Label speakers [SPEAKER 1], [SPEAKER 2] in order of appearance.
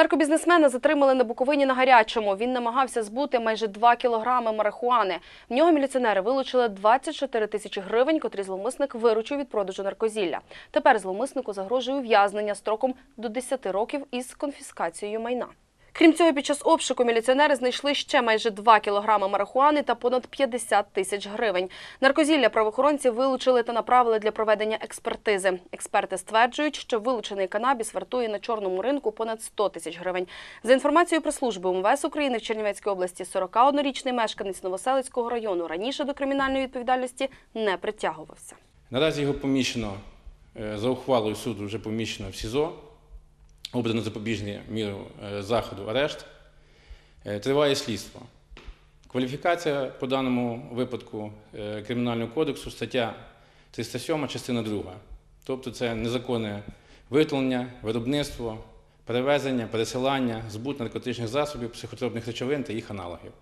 [SPEAKER 1] Наркобізнесмена затримали на Буковині на гарячому. Він намагався збути майже 2 кілограми марихуани. В нього міліціонери вилучили 24 тисячі гривень, котрі зловмисник виручив від продажу наркозілля. Тепер зловмиснику загрожує ув'язнення строком до 10 років із конфіскацією майна. Крім цього, під час обшуку міліціонери знайшли ще майже 2 кілограми марихуани та понад 50 тисяч гривень. Наркозілля правоохоронці вилучили та направили для проведення експертизи. Експерти стверджують, що вилучений канабіс вартує на чорному ринку понад 100 тисяч гривень. За інформацією прес-служби МВС України в Чернівецькій області, 41-річний мешканець Новоселицького району раніше до кримінальної відповідальності не притягувався.
[SPEAKER 2] Наразі його поміщено е, за ухвалою суду, вже поміщено в СІЗО, обрано запобіжні міру е, заходу арешт. Е, Триває слідство. Кваліфікація по даному випадку е, Кримінального кодексу стаття 307, частина 2. Тобто це незаконне виготовлення, виробництво, перевезення, пересилання, збут наркотичних засобів, психотропних речовин та їх аналогів.